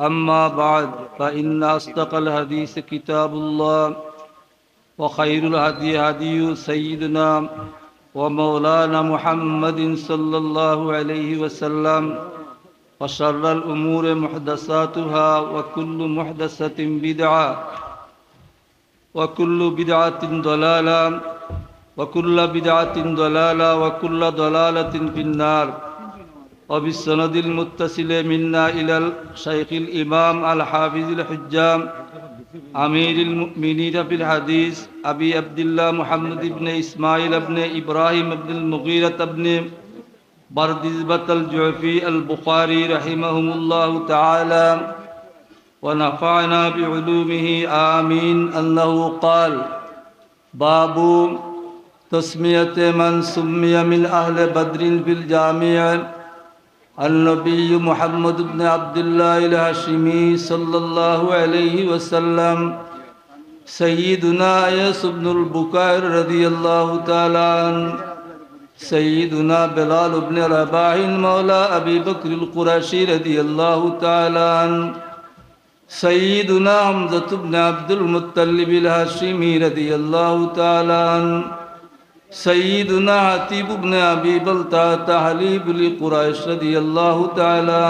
أما بعد فإن أصدق الحديث كتاب الله وخير الهدي هدي سيدنا ومولانا محمد صلى الله عليه وسلم وشر الأمور محدثاتها وكل محدثة بدعة وكل بدعة ضلالة وكل بدعة ضلالة وكل ضلالة في النار. وبالسند المتصل منا إلى الشيخ الإمام الحافظ الحجام أمير المؤمنين في الحديث أبي عبد الله محمد بن إسماعيل بن إبراهيم بن المغيرة بن بردزبة الجعفي البخاري رحمهم الله تعالى ونفعنا بعلومه آمين أنه قال باب تسمية من سمي من أهل بدر في الجامع. النبي محمد بن عبد الله الهاشمي صلى الله عليه وسلم سيدنا أيس بن البكائر رضي الله تعالى عنه سيدنا بلال بن رباح مولى أبي بكر القرشي رضي الله تعالى عنه سيدنا حمزة بن عبد المطلب الهاشمي رضي الله تعالى عنه سيدنا عتيب بن أبي بلطة حليب لقريش رضي الله تعالى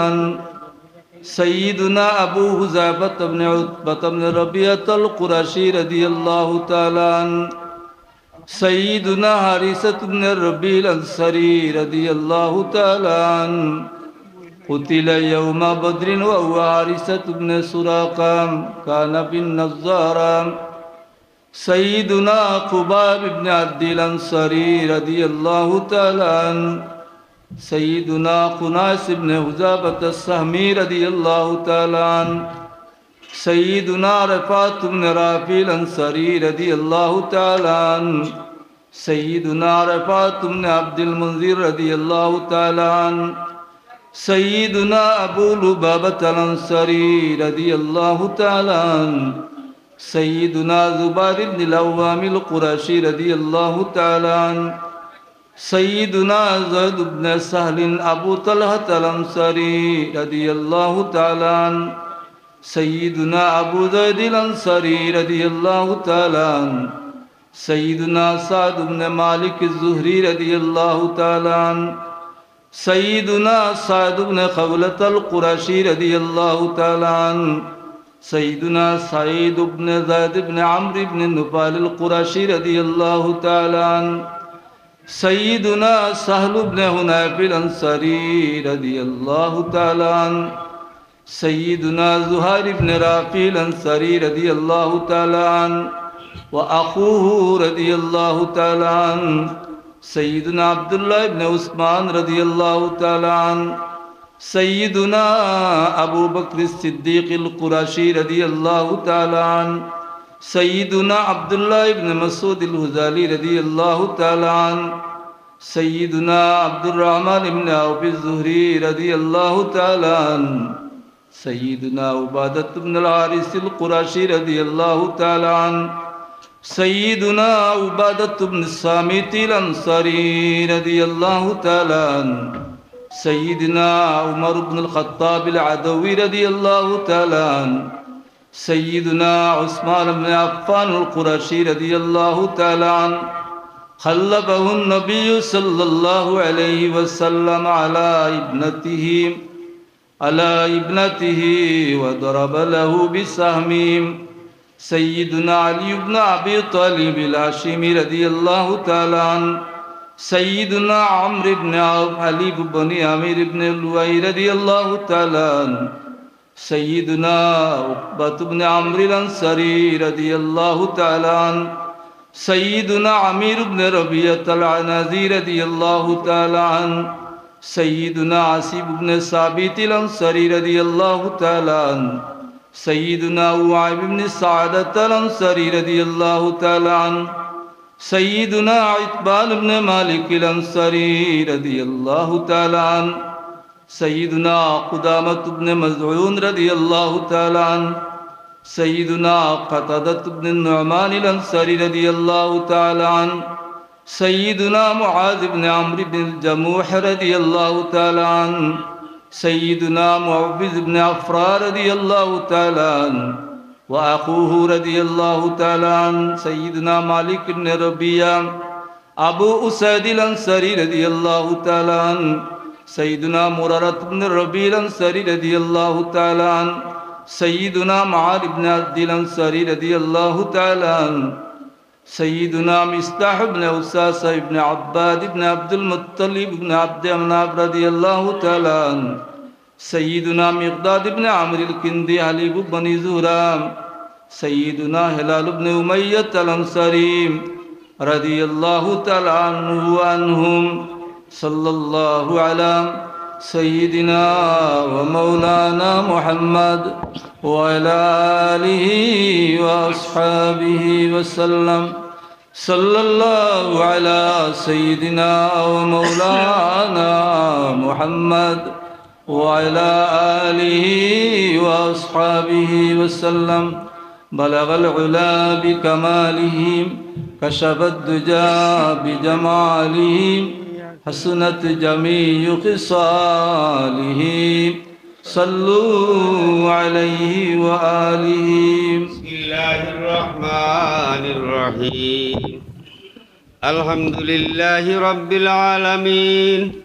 سيدنا أبو هزافة بن عتبة بن ربيعة القرشي رضي الله تعالى سيدنا حارثة بن الربيع الأنصاري رضي الله تعالى قتل يوم بدر وهو حارثة بن سراقة كان في النظارة. سيدنا قباب بن عبد الأنصاري رضي الله تعالى عنه سيدنا قناس بن هزابة السهمي رضي الله تعالى عنه سيدنا رفعت بن رافي الأنصاري رضي الله تعالى عنه سيدنا رفعت بن عبد المنذر رضي الله تعالى عنه سيدنا أبو لبابة الأنصاري رضي الله تعالى عنه. سيدنا زبير بن الأوام القرشي رضي الله تعالى عنه. سيدنا زيد بن سهل أبو طلحة الأنصاري رضي الله تعالى عنه. سيدنا أبو زيد الأنصاري رضي الله تعالى عنه. سيدنا سعد بن مالك الزهري رضي الله تعالى عنه. سيدنا سعد بن خولة القرشي رضي الله تعالى عنه. سيدنا سعيد بن زيد بن عمرو بن نفال القرشي رضي الله تعالى عنه. سيدنا سهل بن هنيف الأنصاري رضي الله تعالى عنه. سيدنا زهير بن رافي الأنصاري رضي الله تعالى عنه. وأخوه رضي الله تعالى عنه. سيدنا عبد الله بن عثمان رضي الله تعالى عنه. سيدنا بكر الصديق القرشي رضي الله تعالى عنه سيدنا عبد الله بن مسعود الهزالي رضي الله تعالى عنه سيدنا عبد الرحمن بن عوف الزهري رضي الله تعالى سيدنا عبادة بن الحارث القرشي رضي الله تعالى عنه سيدنا عبادة بن الصامت الأنصاري رضي الله تعالى عنه. سيدنا عمر بن الخطاب العدوي رضي الله تعالى عنه سيدنا عثمان بن عفان القرشي رضي الله تعالى عنه خلفه النبي صلى الله عليه وسلم على ابنته على ابنته وضرب له بسهم سيدنا علي بن أبي طالب الهاشمي رضي الله تعالى عنه. سيدنا عمرو بن علي بن عامر بن لؤي رضي الله تعالى سيدنا عقبة بن عمرو الأنصاري رضي الله تعالى سيدنا عمير بن ربيعة العنازي رضي الله تعالى سيدنا عسيب بن ثابت الأنصاري رضي الله تعالى سيدنا وعيب بن سعادة الأنصاري رضي الله تعالى عنه. سیدنا عقبال ابن مالک الانصری رضی اللہ تعالیٰ عنہ، سیدنا قدامت ابن مزعون رضی اللہ تعالیٰ عنہ، سیدنا قطدت ابن نعمان الانصری رضی اللہ تعالیٰ عنہ، سیدنا معاذ ابن عمر بن جموح رضی اللہ تعالیٰ عنہ، سیدنا معبز ابن عفرا رضی اللہ تعالیٰ عنہ وأخوه رضي الله تعالى عن سيدنا مالك بن ربيع أبو أسيد الأنصاري رضي الله تعالى عنه سيدنا مرارة بن الربيع الأنصاري رضي الله تعالى عنه سيدنا معاذ بن عبد الأنصاري رضي الله تعالى عنه سيدنا مستح بن أساسة بن عباد بن عبد المطلب بن عبد مناف رضي الله تعالى عنه سيدنا مقداد بن عمرو الكندي حليب بن زهرام سيدنا هلال بن أمية الأنصاري رضي الله تعالى عنه وعنهم صلى الله على سيدنا ومولانا محمد وعلى آله وأصحابه وسلم صلى الله على سيدنا ومولانا محمد. وعلى آله وأصحابه وسلم. بلغ العلا بكماله كشف الدجى بجماله حسنت جميع خصاله صلوا عليه وآله. بسم الله الرحمن الرحيم. الحمد لله رب العالمين.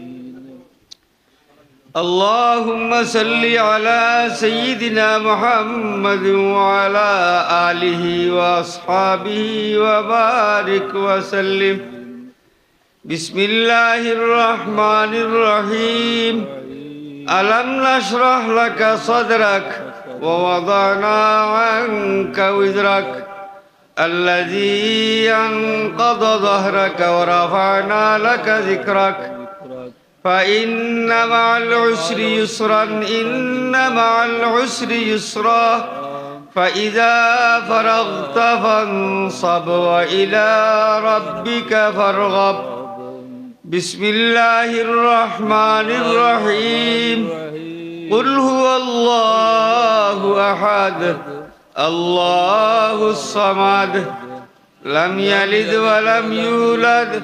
اللهم صل على سيدنا محمد وعلى آله وأصحابه وبارك وسلم. بسم الله الرحمن الرحيم. ألم نشرح لك صدرك ووضعنا عنك وزرك الذي أنقض ظهرك ورفعنا لك ذكرك فإن مع العسر يسرا إن مع العسر يسرا. فإذا فرغت فانصب وإلى ربك فارغب. بسم الله الرحمن الرحيم. قل هو الله أحد الله الصمد. لم يلد ولم يولد.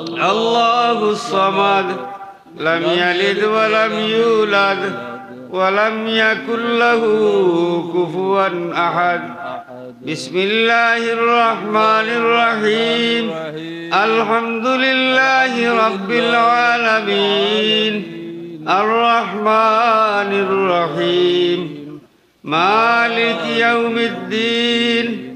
الله الصمد لم يلد ولم يولد ولم يكن له كفوا أحد. بسم الله الرحمن الرحيم. الحمد لله رب العالمين. الرحمن الرحيم. مالك يوم الدين.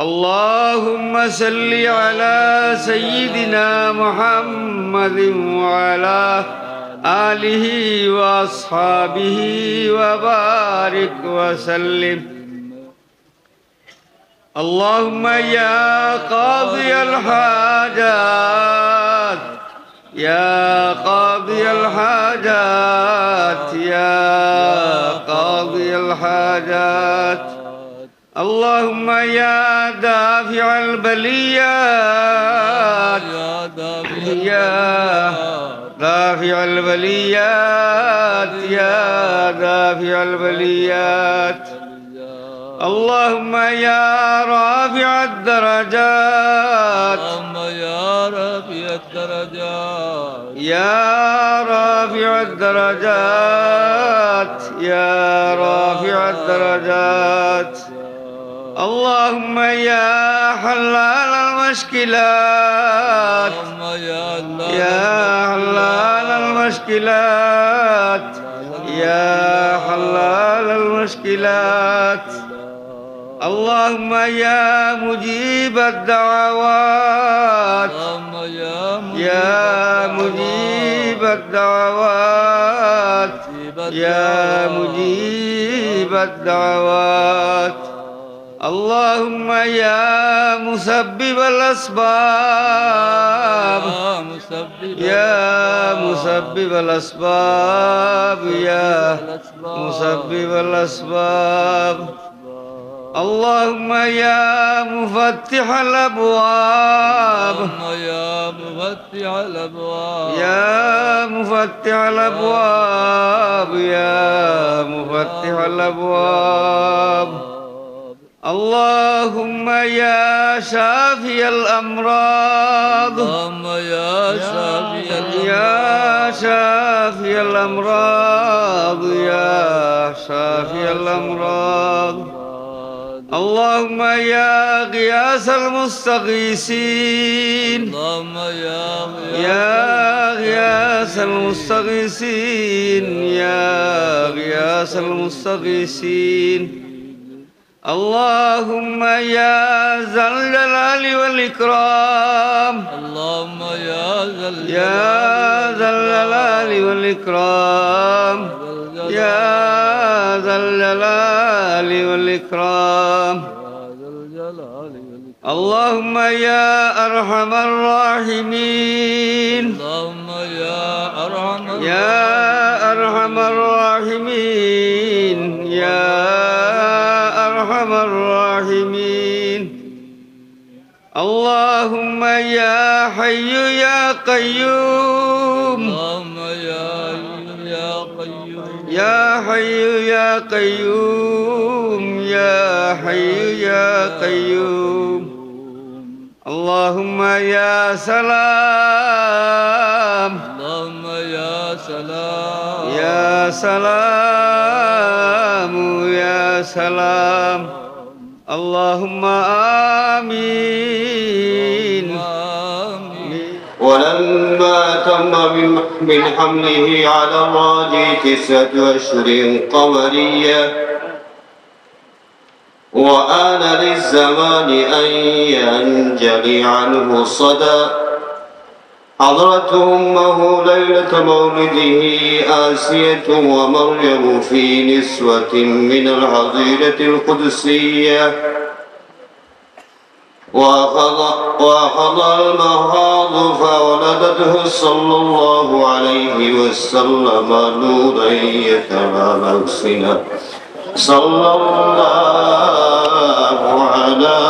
اللهم صل على سيدنا محمد وعلى آله وأصحابه وبارك وسلم. اللهم يا قاضي الحاجات يا قاضي الحاجات يا قاضي الحاجات. اللهم يا دافع البليات. يا دافع البليات. يا دافع البليات. اللهم يا رافع الدرجات. اللهم يا رفيع الدرجات. يا رافع الدرجات. يا رافع الدرجات. اللهم يا حلال المشكلات اللهم يا حلال المشكلات يا حلال المشكلات اللهم يا مجيب الدعوات. يا مجيب الدعوات. يا مجيب الدعوات. اللهم يا مسبب الأسباب. يا مسبب يا مسبب الأسباب. يا مسبب الأسباب. اللهم يا مفتح الأبواب. يا مفتح الأبواب. يا مفتح الأبواب. يا مفتح الأبواب. اللهم يا شافي الأمراض. اللهم يا شافي الأمراض. يا شافي الأمراض يا شافي الأمراض. اللهم يا غياث المستغيثين. اللهم يا يا غياث المستغيثين يا غياث المستغيثين. اللهم يا ذا الجلال والإكرام. اللهم يا ذا يا ذا الجلال والإكرام. يا ذا الجلال والإكرام. اللهم يا أرحم الراحمين. اللهم يا أرحم يا أرحم الراحمين. اللهم يا حي يا قيوم. اللهم يا يا قيوم. يا حي يا قيوم. يا حي يا قيوم. اللهم يا سلام. اللهم يا سلام. يا سلام. يا سلام. اللهم آمين. ولما تم من من حمله على الراجي تسعة أشهر قمرية وآن للزمان أن ينجلي عنه الصدى حضرت أمه ليلة مولده آسية ومريم في نسوة من الحظيرة القدسية. وأخذ, المهاض فولدته صلى الله عليه وسلم نورا يتمام صلى الله على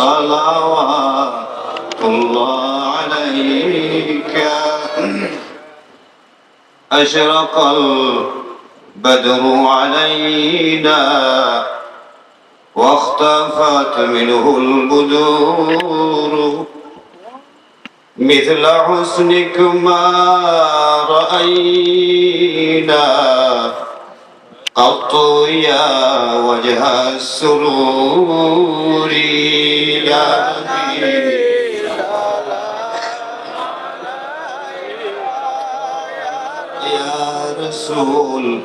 صلوات الله عليك. أشرق البدر علينا واختفت منه البدور. مثل حسنك ما رأينا. قط يا وجه السرور يا يا رسول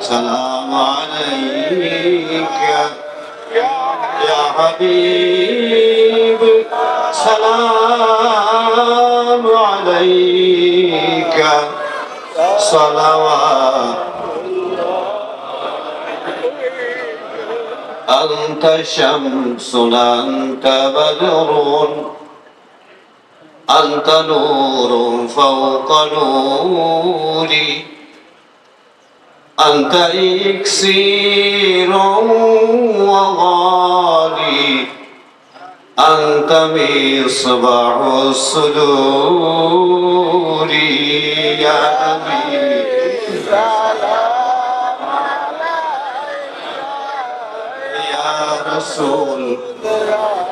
سلام عليك. يا حبيب سلام عليك. صلوات أنت شمس أنت بدر أنت نور فوق نوري. أنت إكسير وغالي. أنت مصباح الصدور يا حبيبي রসুল,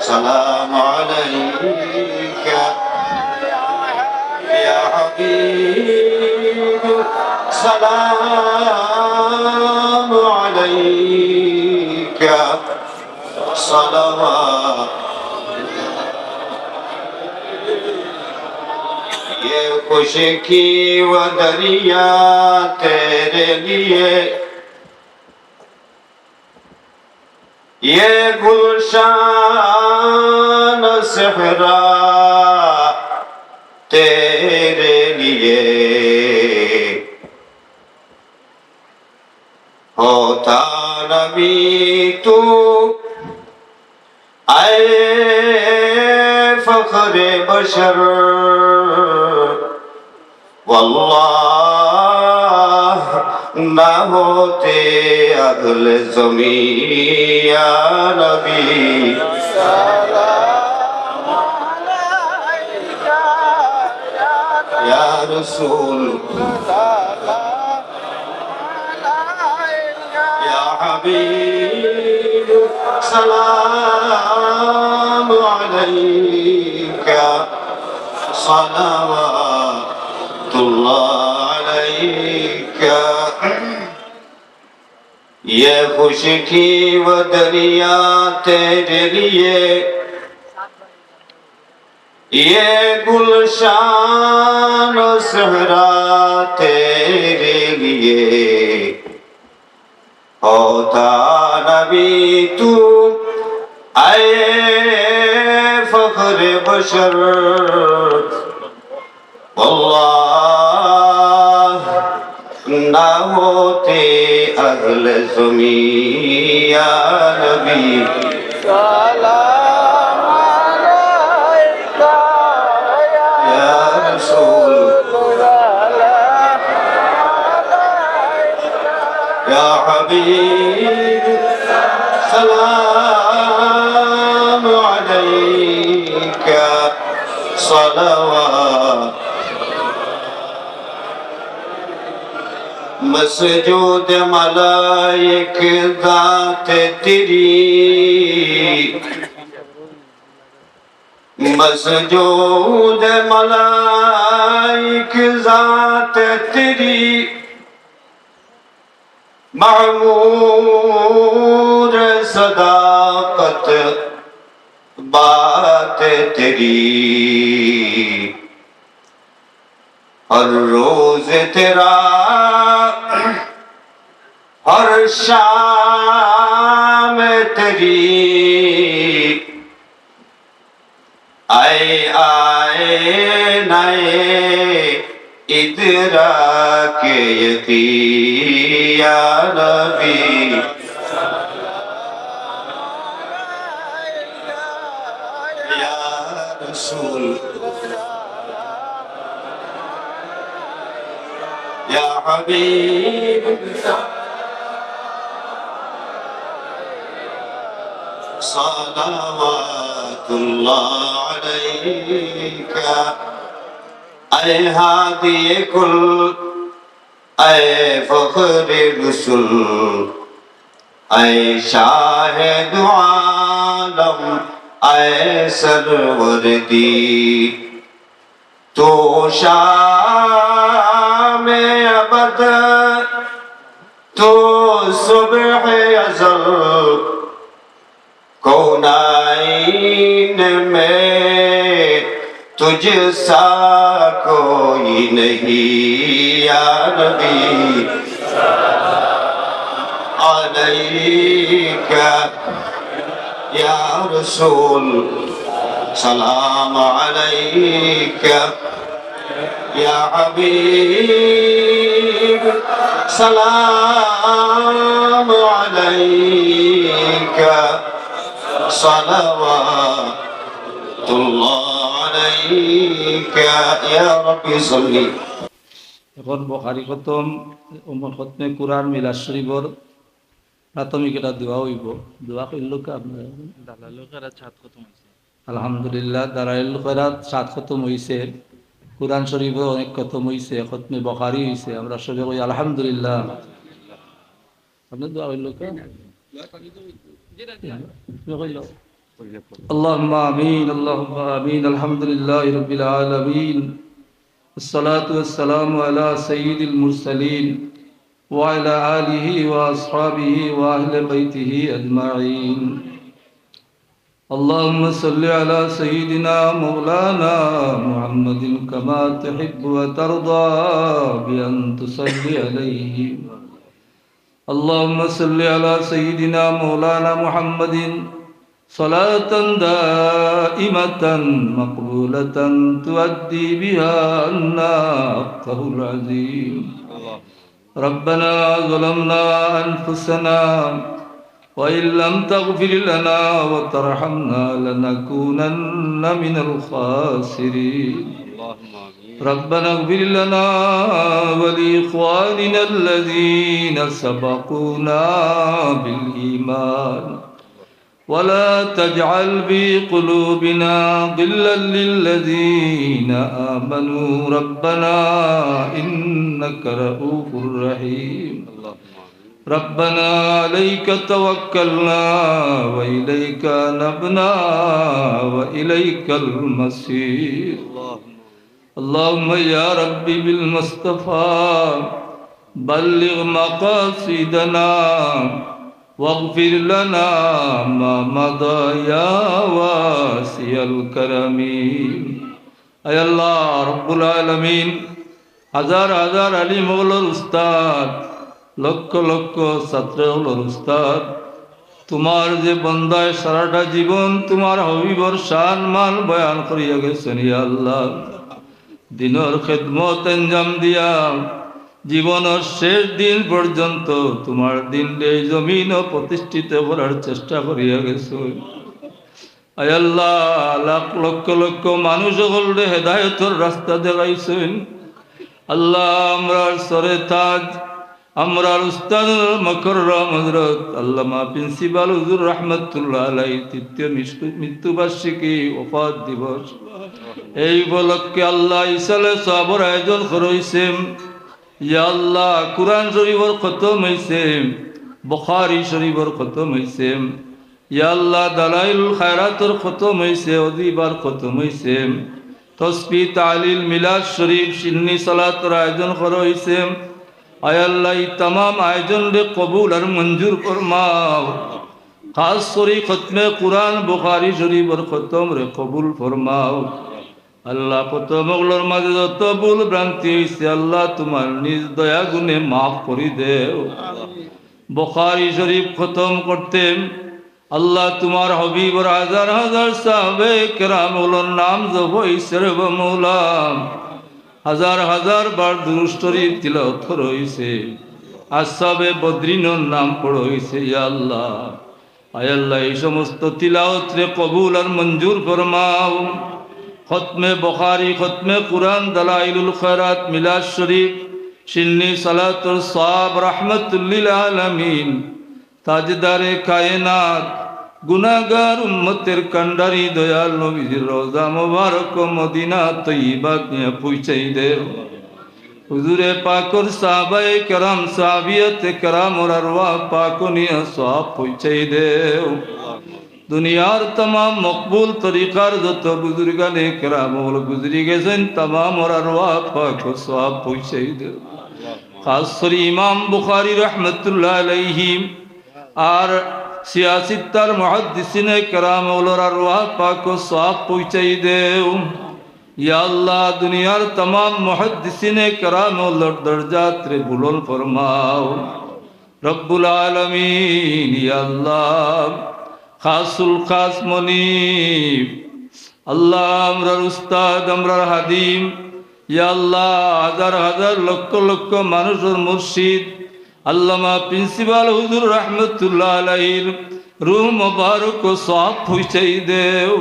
সালাম আলাইকা। ইয়া হাবিব, সালাম আলাইকা। সালাওয়াত ये खुश की वो दरिया तेरे लिए یہ گلشان صحرا تیرے لیے ہوتا نبی تو اے فخر بشر واللہ না হতে আগল জমিয়া নবী। ইয়া রাসূল। ইয়া হাবিব সালাম আলাইকা। সালাওয়াতুল্লাহ। ये खुशकी व दरिया तेरे लिए ये गुलशान सहरा तेरे लिए होता नबी तू आए फखर बशर अल्लाह وسلم يا نبي سلام مسجود ملائک ذات تیری مسجود ملائک ذات تیری معمور صداقت بات تیری ہر روز تیرا हर शाम तेरी आए आए नए इदरा के यकीया नबी। या रसूल। या हबीब। صلوات الله عليك أي هادي كل أي فخر رسل أي شاهد عالم أي سرور دي تو شام ابد تو صبح ازل कौनाइन में तुझसा कोई नहीं यारबी अलैका या रसूल सलाम अलैका या हबीब सलाम अलैका صلوات الله عليك يا ربي صلي এখন বখারি খতম উমর খতমে কুরআন মিলাদ শরীফর প্রাথমিক এটা দোয়া হইব দোয়া কইল কা আপনার আলহামদুলিল্লাহ দারাইল খৈরাত সাত খতম হইছে কুরআন শরীফও অনেক খতম হইছে খতমে বখারি হইছে আমরা সবে কই আলহামদুলিল্লাহ আপনার দোয়া হইল কা তুমি কইলো اللهم آمين اللهم آمين الحمد لله رب العالمين الصلاة والسلام على سيد المرسلين وعلى آله وأصحابه وأهل بيته أجمعين اللهم صل على سيدنا مولانا محمد كما تحب وترضى بأن تصلي عليه اللهم صل على سيدنا مولانا محمد صلاة دائمة مقبولة تؤدي بها عنا حقه العظيم. ربنا ظلمنا أنفسنا وإن لم تغفر لنا وترحمنا لنكونن من الخاسرين. ربنا اغفر لنا ولإخواننا الذين سبقونا بالإيمان. ولا تجعل في قلوبنا غلا للذين آمنوا. ربنا إنك رؤوف رحيم. ربنا عليك توكلنا وإليك نبنا وإليك المصير. اللهم يا ربي بالمصطفى بلغ مقاصدنا واغفر لنا ما مضى يا واسع الكرم أي الله رب العالمين হাজার হাজার আলী মোগলর উস্তাদ লক্ষ লক্ষ ছাত্র হলোর উস্তাদ তোমার যে বন্দায় সারাটা জীবন তোমার হবিবর শান মান বয়ান করিয়া গেছেন ইয়া আল্লাহ দিনর খেদমত এঞ্জাম দিয়া জীবনের শেষ দিন পর্যন্ত তোমার দিন এই জমিন প্রতিষ্ঠিত করার চেষ্টা করিয়া গেছ। আয় আল্লাহ, লাখ লক্ষ লক্ষ মানুষ হলরে হেদায়তর রাস্তা দেখাইছেন। আল্লাহ, আমরা সরে তাজ আমরার উস্তাদ মকররম হজরত আল্লামা প্রিন্সিপাল হুজুর রহমতুল্লাহ আলাই তৃতীয় মৃত্যু- মৃত্যুবার্ষিকী ওফাত দিবস। এই উপলক্ষে আল্লাহ ইসালে সবর আয়োজন করইছেন ইয়া আল্লাহ কুরআন শরীফর খতম হইছে, বুখারী শরীফর খতম হইছে। ইয়া আল্লাহ দালাইল খায়রাতর খতম হইছে অদিবার খতম হইছে। তসবি তালিল মিলাদ শরীফ সিন্নি সালাতর আয়োজন করা হইছে। আয় আল্লাহ এই তামাম আয়োজন রে কবুল আর মঞ্জুর ফরমাও। খাস করে খতমে কুরআন বুখারী শরীফর খতম রে কবুল ফরমাও। আল্লাহ প্রথমগুলোর মাঝে যত ভুল ভ্রান্তি হয়েছে আল্লাহ তোমার নিজ দয়া গুণে মাফ করি দেও। বখারি শরীফ খতম করতেন আল্লাহ তোমার হবিবর হাজার হাজার সাহাবে কেরামগুলোর নাম জব ইসরব মৌলাম হাজার হাজার বার তিলাওয়াত করা হইছে আসাবে বদ্রিনর নাম পড়া হইছে ইয়া আল্লাহ। আয় আল্লাহ, এই সমস্ত তিলাওত রে কবুল আর মঞ্জুর ফরমাও। খতমে বখারি, খতমে কুরআন, দালাইলুল খয়রাত, মিলাদ শরীফ, সিন্নি সালাতুল সাব রহমতুল্লিল আলামিন। তাজদারে কায়নাত গুনাগার উম্মতের কান্ডারি দয়াল নবীজির রোজা মোবারক মদিনা তৈবা পুইছাই দেও। হুজুরে পাকর সাবাই কেরাম সাবিয়ত কেরাম ওর আরওয়া পাকনিয়া সব পুইছাই দেও। দুনিয়ার তমাম মকবুল তরিকার যত বুজুর্গানে কেরাম ওর গুজরি গেছেন তমাম ওর আরওয়া পাক সব পুইছাই দেও। খাস ইমাম বুখারি রহমতুল্লাহ আলাইহিম আর সিয়াসিত্তার মহাদিসিনে কেরাম ওলোরা রোহা পাক ও দেও। ইয়া আল্লাহ, দুনিয়ার তমাম মহাদিসিনে কেরাম ওলোর দরজাত্রে বুলন ফরমাও। রব্বুল আলমিন, ইয়া আল্লাহ, খাসুল আল্লাহ, আমরার উস্তাদ, আমরার হাদিম। ইয়া আল্লাহ, হাজার হাজার লক্ষ লক্ষ মানুষের মুর্শিদ। আল্লামা প্রিন্সিপাল হুজুর রহমতুল্লাহ আলাইহির রুহ মোবারক ও সব পৌঁছাই দেও।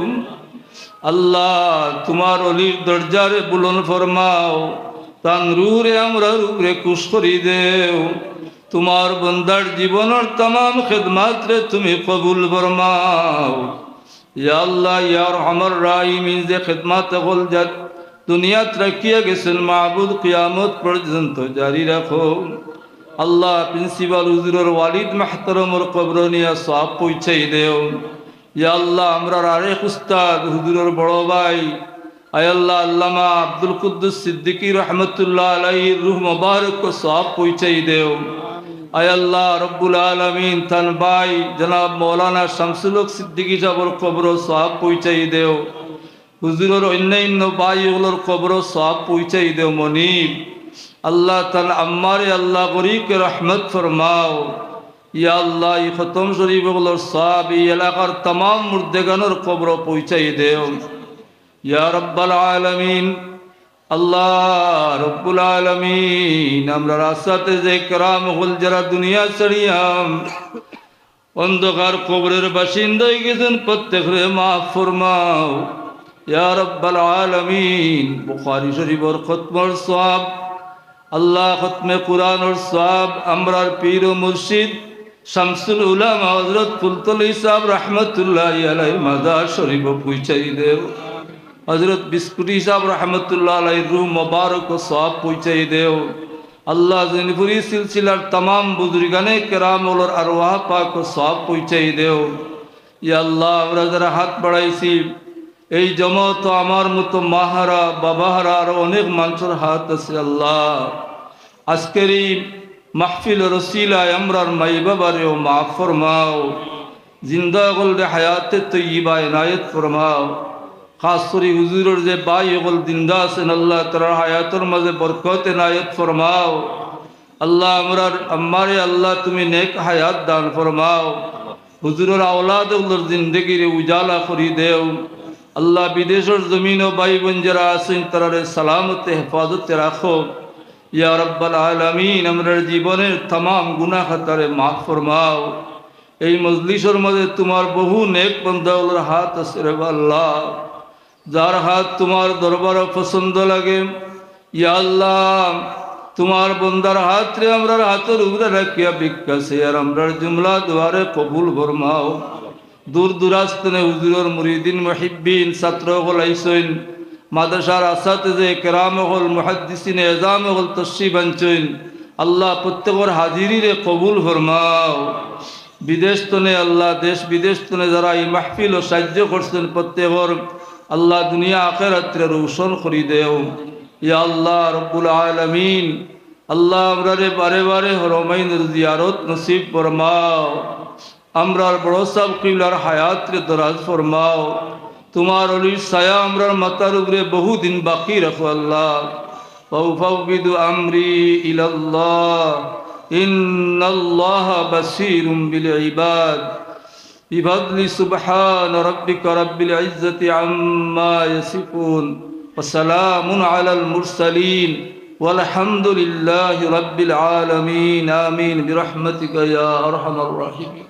আল্লাহ তোমার অলির দরজারে বুলন ফরমাও তান রুরে আমরা রূপরে কুশ করি দেও। তোমার বন্দার জীবনের তমাম খেদমাত রে তুমি কবুল ফরমাও। ইয়া আল্লাহ ইয়ার আমার রাহিমিন, যে খেদমাত হল যাত দুনিয়াত রাখিয়া গেছেন মাহবুদ, কিয়ামত পর্যন্ত জারি রাখো। আল্লাহ প্রিন্সিপাল হুজুরের ওয়ালিদ মাহতরমর কবর নিয়ে সব পৌঁছাই দেও। ইয়া আল্লাহ, আমরা আরেক উস্তাদ হুজুরের বড় ভাই আয়াল্লাহ আল্লামা আব্দুল কুদ্দুস সিদ্দিকী রহমতুল্লাহ আলাই রুহ মুবারক সব পৌঁছাই দেও। আয়াল্লাহ রব্বুল আলমিন তান ভাই জনাব মৌলানা শামসুলক সিদ্দিকী সাবর কবর সব পৌঁছাই দেও। হুজুরের অন্যান্য ভাইগুলোর কবর সব পৌঁছাই দেও মনিব। আল্লাহ তাল আম্মারে আল্লাহ গরিকে রহমত ফরমাও। ইয়া আল্লাহ ই খতম শরীফগুলোর সব এই এলাকার তাম মুর্দেগানোর কবর পৌঁছাই দেও। ইয়া রব্বাল আলমিন, আল্লাহ রব্বুল আলমিন, আমরা রাস্তাতে যে ক্রাম হল যারা দুনিয়া ছড়িয়াম, অন্ধকার কবরের বাসিন্দাই গেছেন প্রত্যেক রে মা ফরমাও। ইয়া রব্বাল আলমিন, বুখারি শরীফর খতমর সব আল্লাহ খতমে কুরআনর সব আমরার পীর ও মুর্শিদ, শামসুল উলামা হজরত ফুলতল ইসাব রহমতুল্লাহ আলাই মাদার শরীফ পৌঁছাই দেও। হজরত বিস্কুট ইসাব রহমতুল্লাহ আলাই রু মোবারক সব পৌঁছাই দেও। আল্লাহ জনপুরি সিলসিলার তমাম বুজুর্গানে কেরাম ওলর আরওয়াহ পাক সব পৌঁছাই দেও। ইয়া আল্লাহ, আমরা যারা হাত বাড়াইছি এই জমত আমার মতো মাহারা বাবাহারা আরও অনেক মানুষের হাত আছে, আল্লাহ। আজকের এই মাহফিল রসিলায় আমরার মাই বাবারেও মা ফরমাও, জিন্দা গলরে হায়াতে তৈবা এনায়ত ফরমাও। খাস করে হুজুরের যে বাই হল জিন্দা আছেন, আল্লাহ তার হায়াতের মাঝে বরকত এনায়ত ফরমাও। আল্লাহ আমরার আম্মারে, আল্লাহ তুমি নেক হায়াত দান ফরমাও। হুজুরের আওলাদ জিন্দগির উজালা করি দেও। আল্লাহ বিদেশের জমিন ও ভাই বোন যারা আছেন তারা সালামতে, হেফাজতে রাখো। ইয়া রব্বাল আলমিন, আমরা জীবনের তাম গুনা খাতারে মাফ ফরমাও। এই মজলিসের মধ্যে তোমার বহু নেক বন্ধাগুলোর হাত আছে রে আল্লাহ। যার হাত তোমার দরবার পছন্দ লাগে, ইয়া আল্লাহ, তোমার বন্দার হাত রে আমরা হাতের উপরে রাখিয়া বিকাশে আর আমরা জুমলা দুয়ারে কবুল ফরমাও। দূর দূরাস্তনে হুজুরের মুরিদিন মহিবিন ছাত্র হল আইসইন, মাদ্রাসার আসাতে কেরাম হল মুহাদ্দিসিন এজাম হল তসি বাঞ্চইন আল্লাহ প্রত্যেকের হাজিরিরে কবুল ফরমাও। বিদেশ তনে আল্লাহ দেশ বিদেশ তনে যারা এই মাহফিল ও সাহায্য করছেন প্রত্যেকর, আল্লাহ দুনিয়া আখেরাত্রে রোশন করি দেও। ইয়া আল্লাহ রব্বুল আলমিন, আল্লাহ আমরা বারে বারে হরমাইন জিয়ারত নসিব ফরমাও। আমরার বড় সাহ কিবলার হায়াত রে দরাজ ফরমাও তোমার অলির ছায়া আমরার মাতার উপরে বহুদিন বাকি রাখো আল্লাহ فأفوض أمري إلى الله إن الله بصير بالعباد بفضل سبحان ربك رب العزة عما يصفون وسلام على المرسلين والحمد لله رب العالمين آمين برحمتك يا أرحم الراحمين